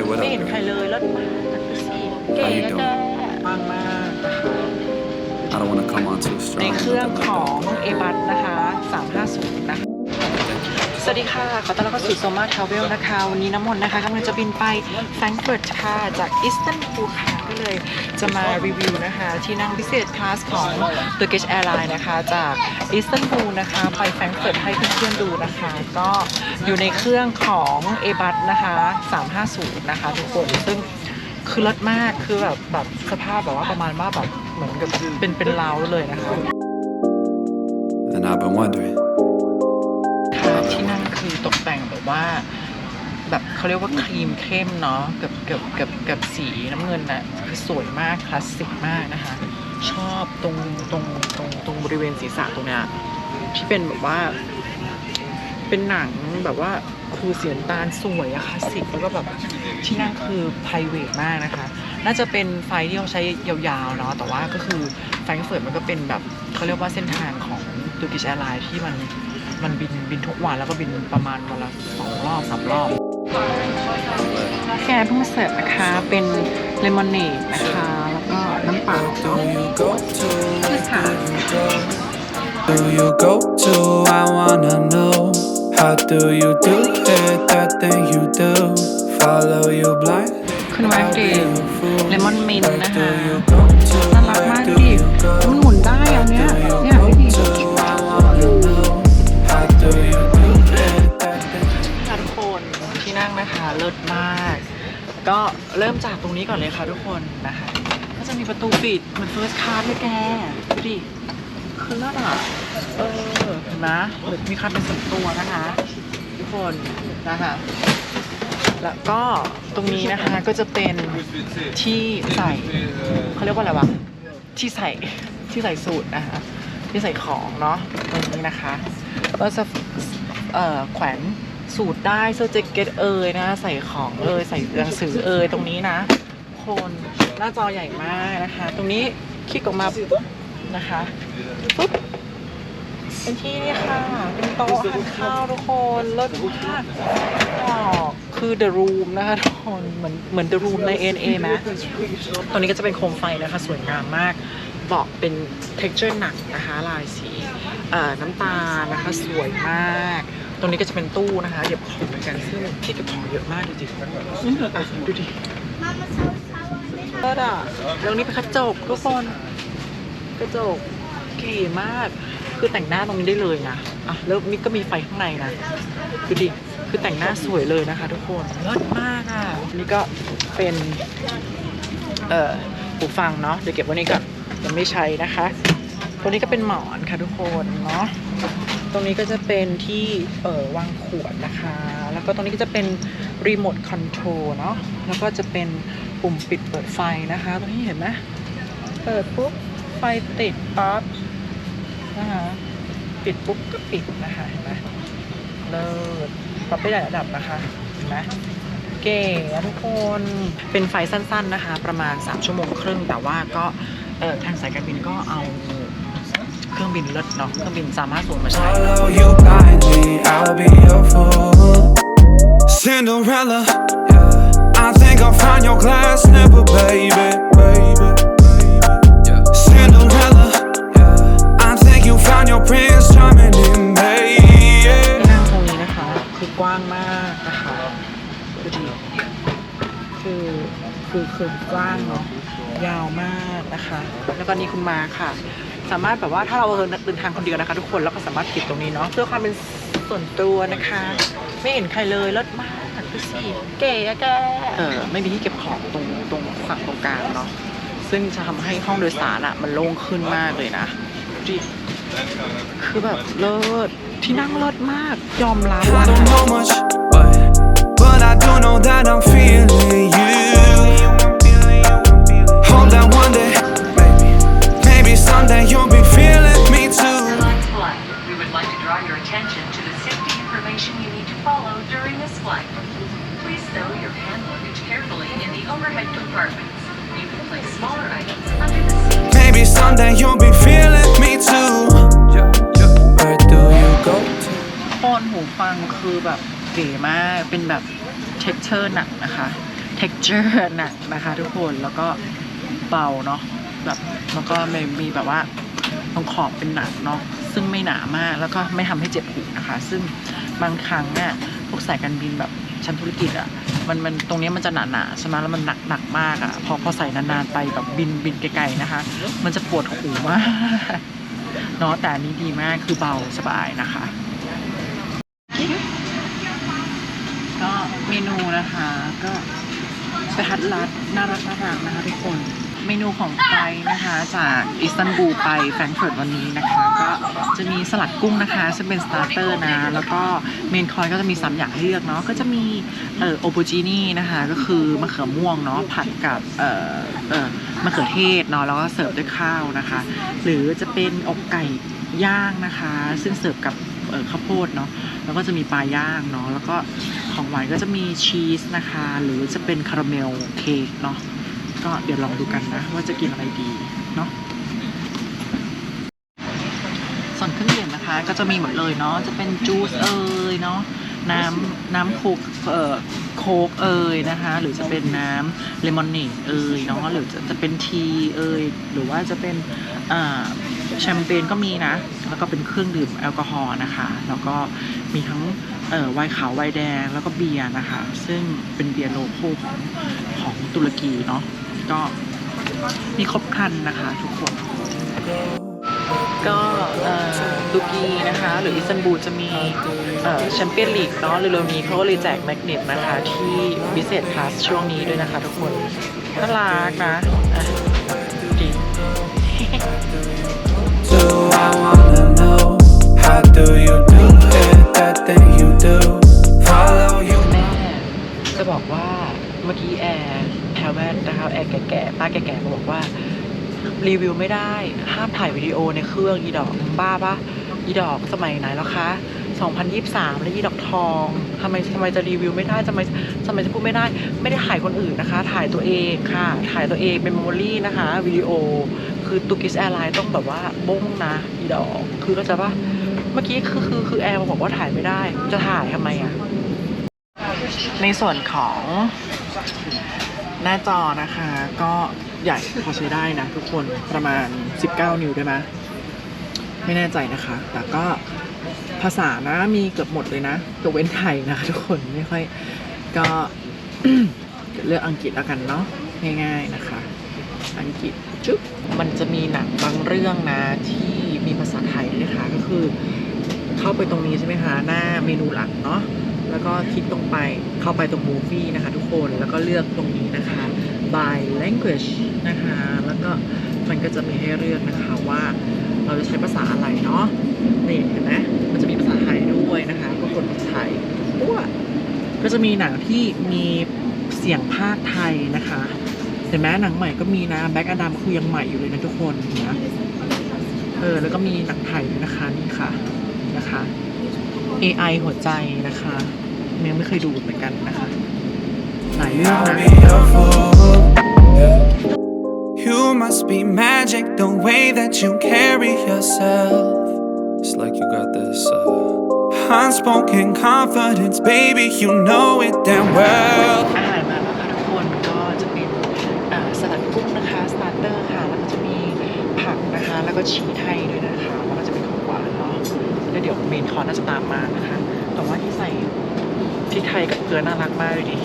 Hey, what ไม่ up? เห็นใครเลยรถมาดูสิเก๋ How you อะ doing? แกปังมากนะคะ I don't want to come on too ใน strong. เครื่อง nothing ข like อง that. เอบัสนะคะ 350 นะคะ สวัสดีค่ะ ขอต้อนรับเข้าสู่โซมาทราเวลนะคะ วันนี้น้ำมนต์นะคะกำลังจะบินไปแฟรงก์เฟิร์ตค่ะ จากอิสตันบูลค่ะก็ เลยจะมารีวิวนะคะ ที่นั่งพิเศษคลาสของ Turkish Airlines นะคะ จากอิสตันบูลนะคะ ไปแฟรงก์เฟิร์ตให้เพื่อนๆดูนะคะ ก็อยู่ในเครื่องของเอบัสนะคะ 350 นะคะ ทุกคนซึ่งคือรถมากคือแบบแบบสภาพแบบว่าประมาณว่าแบบเหมือนกับเป็นเป็นเล้าเลยนะคะ And I've been wondering. ค่ะที่นั่นคือตกแต่งแบบว่า แบบเขาเรียกว่าครีมเข้มเนาะกับกับกับกับสีน้ำเงินน่ะคือสวยมากคลาสสิกมากนะคะ ชอบตรงตรงตรงตรงบริเวณศีรษะตรงเนี้ยที่เป็นแบบว่า เป็นหนังแบบว่าคือเสียงตาลสวยอะคลาสสิกแล้วก็แบบที่นั่งคือไพรเวทมากนะคะ น่าจะเป็นไฟที่เขาใช้ยาวๆเนาะแต่ว่าก็คือแฟรงก์เฟิร์ตมันก็เป็นแบบเขาเรียกว่าเส้นทางของ Turkish Airlines ที่มันมันบินบินทุกวันแล้วก็บินประมาณวันละสองรอบสามรอบ แกเพิ่งเสิร์ฟนะคะ เป็นเลมอนเนดนะคะ แล้วก็น้ำเปล่า Do you go to? ค่ะ Who you go to? I wanna know. How do you do it? That thing you do. Follow you blind. คุณมาเกมเลมอนมินนะคะ น่ารักมากดิมันหมุนได้อาเนี้ยเนี่ย เริ่มจากตรงนี้ก่อนเลยค่ะทุกคนนะคะ ก็จะมีประตูปิดเหมือนเฟิร์สคลาสเลยแกดูดิคือเลิศอะเออเห็นไหมเหมือนมีคันเป็นส่วนตัวนะคะ ทุกคนนะคะแล้วก็ตรงนี้นะคะก็จะเป็นที่ใส่เขาเรียกว่าอะไรวะที่ใส่ที่ใส่สูตรนะคะที่ใส่ของเนาะตรงนี้นะคะก็จะเอ่อแขวน สูตรได้เสื้อแจ็คเก็ตเอยนะ ใส่ของเอยใส่หนังสือเอยตรงนี้นะ คนหน้าจอใหญ่มากนะคะ ตรงนี้คลิกออกมาปุ๊บนะคะปุ๊บเป็นที่นี่ค่ะเป็นโต๊ะทานข้าวทุกคนเลิศมากคือ The Room นะคะทุกคนเหมือนเหมือน The Room ใน NA ไหมตรงนี้ก็จะเป็นโคมไฟนะคะ สวยงามมากเบอกเป็น texture หนักนะคะ ลายสีน้ำตาลนะคะ สวยมาก ตรงนี้ก็จะเป็นตู้นะคะเก็บของเหมือนกันซึ่งที่เก็บของเยอะมากดูดิอืมอะดูดิเลิศอะแล้วนี่เป็นกระจกทุกคนกระจกเก๋มาก คือแต่งหน้าตรงนี้ได้เลยนะอะแล้วนี่ก็มีไฟข้างในนะดูดิคือแต่งหน้าสวยเลยนะคะ ทุกคนเลิศมากอะนี่ก็เป็นเอ่อหูฟังเนาะเดี๋ยวเก็บไว้นี่ก่อนยังไม่ใช้นะคะ ตัวนี้ก็เป็นหมอนค่ะทุกคนเนาะ ตรงนี้ก็จะเป็นที่เอ่อวางขวดนะคะ แล้วก็ตรงนี้ก็จะเป็นรีโมทคอนโทรลเนาะ แล้วก็จะเป็นปุ่มปิดเปิดไฟนะคะ ตรงนี้เห็นไหมเปิดปุ๊บ ไฟติดปั๊บนะคะ ปิดปุ๊บก็ปิดนะคะเห็นไหมเลิศปรับได้หลายระดับนะคะ เห็นไหมเก๋ทุกคน เป็นไฟสั้นๆนะคะ ประมาณ 3 ชั่วโมงครึ่ง แต่ว่าก็เออทางสายการบินก็เอา เครื่องบินเลิศเนาะเครื่องบินสามารถส่งมาใช้ Follow you blindly, I'll be your fool. Cinderella, I think I'll find your glass slipper, baby. baby. Cinderella, I think you found your prince charming in May. ที่นั่งตรงนี้นะคะ คือกว้างมากนะคะดูดิคือคือคือกว้างเนาะ ยาวมากนะคะ แล้วก็นี่คุณมาค่ะ สามารถแบบว่าถ้าเราเดินทางคนเดียวนะคะ ทุกคนแล้วก็สามารถปิดตรงนี้เนาะเพื่อความเป็นส่วนตัวนะคะ ไม่เห็นใครเลยรถมากดูสิเก๋อะแกเออไม่มีที่เก็บของตรงตรงฝั่งตรงกลางเนาะซึ่งจะทำให้ห้องโดยสารอะมันโล่งขึ้นมากเลยนะดิคือแบบเลิศที่นั่งเลิศมากยอมรับว่า but I do know that I'm feeling you. maybe someday you'll be feeling me too. Tonight's flight, we would like to draw your attention to the safety information you need to follow during this flight. Please stow your hand luggage carefully in the overhead compartments. You can place smaller items under the seat. Maybe someday you'll be feeling me too. Where do you go to? โฟนหูฟังคือแบบเก๋มาก เป็นแบบเท็กเจอร์หนักนะคะ texture หนักนะคะทุกคนแล้วก็เบาเนาะ แบบแล้วก็มีมีแบบว่าตรงขอบเป็นหนังเนาะซึ่งไม่หนามากแล้วก็ไม่ทำให้เจ็บหูนะคะ ซึ่งบางครั้งเนี่ยพวกสายการบินแบบชั้นธุรกิจอะมันมันตรงนี้มันจะหนาหนาๆใช่ไหมแล้วมันหนักหนักมากอะพอพอใส่นานๆไปแบบบินบินไกลๆนะคะ มันจะปวดหูมากเนาะแต่อันนี้ดีมากคือเบาสบายนะคะ ก็เมนูนะคะก็กระทัดรัดน่ารักน่ารักนะคะทุกคน เมนูของไทยนะคะจากอิสตันบูลไปแฟรงก์เฟิร์ตวันนี้นะคะ ก็จะมีสลัดกุ้งนะคะ ซึ่งเป็นสตาร์เตอร์นะ แล้วก็เมนคอยก็จะมี3อย่างให้เลือกเนาะก็จะมีเอ่อโอโบจินี่นะคะ ก็คือมะเขือม่วงเนาะผัดกับเอ่อเอ่อมะเขือเทศเนาะแล้วก็เสิร์ฟด้วยข้าวนะคะ หรือจะเป็นอกไก่ย่างนะคะ ซึ่งเสิร์ฟกับเอ่อข้าวโพดเนาะแล้วก็จะมีปลาย่างเนาะแล้วก็ของหวานก็จะมีชีสนะคะ หรือจะเป็นคาราเมลเค้กเนาะ ก็เดี๋ยวลองดูกันนะ ว่าจะกินอะไรดีเนาะส่วนเครื่องดื่มนะคะ ก็จะมีหมดเลยเนาะจะเป็นจูสเอ่ยเนาะน้ำน้ำโคกเอ่อโคกเอ่ยนะคะ หรือจะเป็นน้ำเลมอนเนดเอ่ยเนาะหรือจะจะเป็นทีเอ่ยหรือว่าจะเป็นอ่าแชมเปญก็มีนะ แล้วก็เป็นเครื่องดื่มแอลกอฮอล์นะคะ แล้วก็มีทั้ง เอ่อไวน์ขาวไวน์แดงแล้วก็เบียร์นะคะ ซึ่งเป็นเบียร์โลโก้ของของตุรกีเนาะก็มีครบครันนะคะทุกคน ก็เอ่อตุรกีนะคะ หรืออิสตันบูลจะมีแชมเปี้ยนลีกเนาะเร็วๆนี้เขาก็เลยแจกแมกเนตนะคะ ที่บิเศษคลาสช่วงนี้ด้วยนะคะทุกคนน่ารักนะ นะคะแอร์แก่ๆป้าแก่ๆมาบอกว่ารีวิวไม่ได้ห้ามถ่ายวิดีโอในเครื่องอีดอกบ้าปะอีดอกสมัยไหนแล้วคะ2023 แล้วอีดอกทองทำไมทำไมจะรีวิวไม่ได้ทำไมทำไมจะพูดไม่ได้ ไม่ได้ถ่ายคนอื่นนะคะ ถ่ายตัวเองค่ะ ถ่ายตัวเองเป็นเมมโมรี่นะคะวิดีโอ คือตุกิสแอร์ไลน์ต้องแบบว่าบ้งนะอีดอกคือก็จะว่าเมื่อกี้คือคือคือแอร์มาบอกว่าถ่ายไม่ได้ จะถ่ายทำไมอะในส่วนของ หน้าจอนะคะ ก็ใหญ่พอใช้ได้นะทุกคนประมาณ 19 นิ้วได้ไหมไม่แน่ใจนะคะ แต่ก็ภาษานะมีเกือบหมดเลยนะตัวเว้นไทยนะคะทุกคนไม่ค่อยก็เลือกอังกฤษแล้วกันเนาะง่ายๆนะคะ อังกฤษจุ๊บมันจะมีหนังบางเรื่องนะที่มีภาษาไทยด้วยค่ะก็คือ เข้าไปตรงนี้ใช่ไหมคะหน้าเมนูหลักเนาะ แล้วก็คลิกตรงไปเข้าไปตรง movie นะคะทุกคนแล้วก็เลือกตรงนี้นะคะ by language นะคะ แล้วก็มันก็จะมีให้เลือกนะคะว่าเราจะใช้ภาษาอะไรเนาะนี่เห็นไหมมันจะมีภาษาไทยด้วยนะคะก็กดภาษาไทยปุ๊บก็จะมีหนังที่มีเสียงภาคไทยนะคะเห็นไหมหนังใหม่ก็มีนะแบ็กอดัมคือยังใหม่อยู่เลยนะทุกคนนะเออแล้วก็มีหนังไทยด้วยนะคะนี่ค่ะนะคะ AI หัวใจนะคะ ยังไม่เคยดูเหมือนกันนะคะ หลายเรื่อง I'll นะ be your fool. Yeah. You must be magic the way that you carry yourself. It's like you got this uh, unspoken confidence, baby. You know it damn well. อาหารมาแล้วค่ะทุกคนก็จะเป็นอ่าสลัดกุ้งนะคะสตาร์เตอร์ค่ะ แล้วก็จะมีผักนะคะ แล้วก็ชีสให้ด้วยนะคะ แล้วก็จะเป็นของหวานเนาะแล้วเดี๋ยวเมนคอร์สน่าจะตามมานะคะ แต่ว่าที่ใส่ พริกไทยกับเกลือน่ารักมากเลยดิ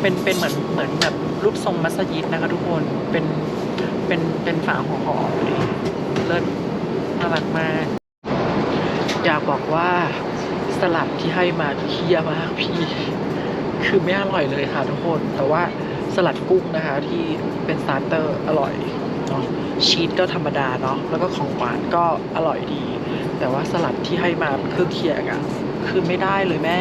เป็นเป็นเหมือนเหมือนแบบรูปทรงมัสยิดนะคะทุกคน เป็นเป็นเป็นฝาหอหอๆดูดิเลิศน่ารักมาก อยากบอกว่าสลัดที่ให้มาเคี้ยมากพี่ คือไม่อร่อยเลยค่ะทุกคน แต่ว่าสลัดกุ้งนะคะที่เป็นสตาร์เตอร์อร่อยเนาะชีสก็ธรรมดาเนาะแล้วก็ของหวานก็อร่อยดี แต่ว่าสลัดที่ให้มาเป็นเครื่องเคียงอะ คือไม่ได้เลยแม่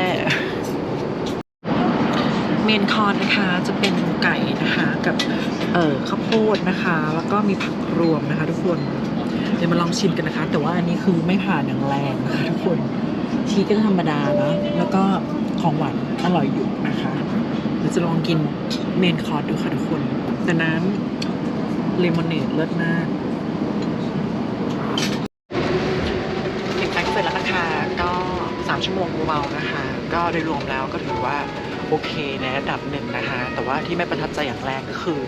เมนคอร์นะคะจะเป็นไก่นะคะกับเอ่อข้าวโพดนะคะ แล้วก็มีผักรวมนะคะ ทุกคนเดี๋ยวมาลองชิมกันนะคะ แต่ว่าอันนี้คือไม่ผ่านอย่างแรงนะคะทุกคนชีสก็ธรรมดานะแล้วก็ของหวานอร่อยอยู่นะคะเดี๋ยวจะลองกินเมนคอร์สดูค่ะทุกคนแต่น้ำเลมอนเนดเลิศมากถึงแฟรงก์ เฟิร์ตแล้วนะคะก็3ชั่วโมงเบานะคะ ก็โดยรวมแล้วก็ถือว่าโอเคในระดับหนึ่งนะคะ แต่ว่าที่ไม่ประทับใจอย่างแรกก็คือ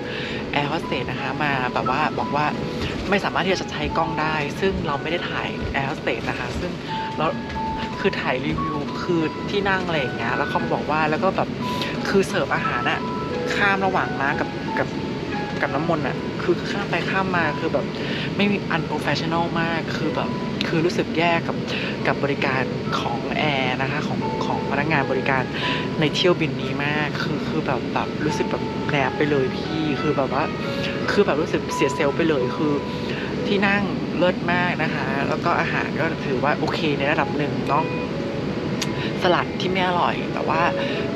แอร์โฮสเตสนะคะมาแบบว่าบอกว่าไม่สามารถที่จะใช้กล้องได้ ซึ่งเราไม่ได้ถ่ายแอร์โฮสเตสนะคะ ซึ่งเราคือถ่ายรีวิวคือที่นั่งอะไรอย่างเงี้ยแล้วเขามาบอกว่าแล้วก็แบบคือเสิร์ฟอาหารอะข้ามระหว่างม้ากับกับ กับน้ำมนต์อะคือข้ามไปข้ามมาคือแบบไม่มีอันโปรเฟชชั่นอลมาก คือแบบคือรู้สึกแย่กับกับบริการของแอร์นะคะของของพนักงานบริการในเที่ยวบินนี้มาก คือคือแบบแบบรู้สึกแบบแกรบไปเลยพี่ คือแบบว่า คือแบบรู้สึกเสียเซลล์ไปเลยคือที่นั่งเลิศมากนะคะ แล้วก็อาหารก็ถือว่าโอเคในระดับหนึ่งเนาะ สลัดที่ไม่อร่อย แต่ว่า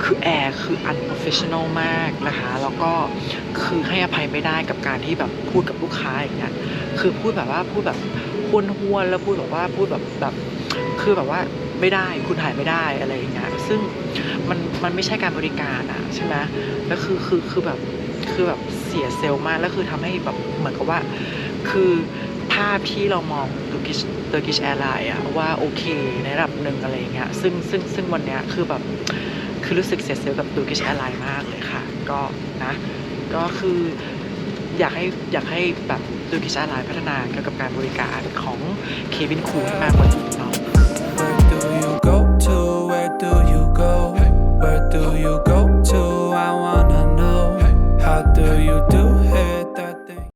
คือแอร์คือ unprofessional มากนะคะ แล้วก็คือให้อภัยไม่ได้กับการที่แบบพูดกับลูกค้าอย่างเงี้ยคือพูดแบบว่าพูดแบบห้วนห้วนแล้วพูดแบบว่าพูดแบบแบบคือแบบว่าไม่ได้คุณถ่ายไม่ได้อะไรอย่างเงี้ยซึ่งมันมันไม่ใช่การบริการอะใช่ไหมแล้วคือคือคือแบบคือแบบเสียเซลล์มากแล้วคือทำให้แบบเหมือนกับว่า คือาพที่เรามองตูกิชตอรกิชแอร์ไลน์อะว่าโอเคในระดับหนึ่งอะไรเงี้ยซึ่งซึ่งซึ่งวันเนี้ยคือแบบคือรู้สึกเสียเซลกับตูกิชแอร์ไลน์มากเลยค่ะ ก็นะก็คืออยากให้อยากให้แบบตูกิชแอร์ไลน์พัฒนาเกี่ยวกับการบริการของเควินคูให้มากกว่านี้เนาะ Where do you go?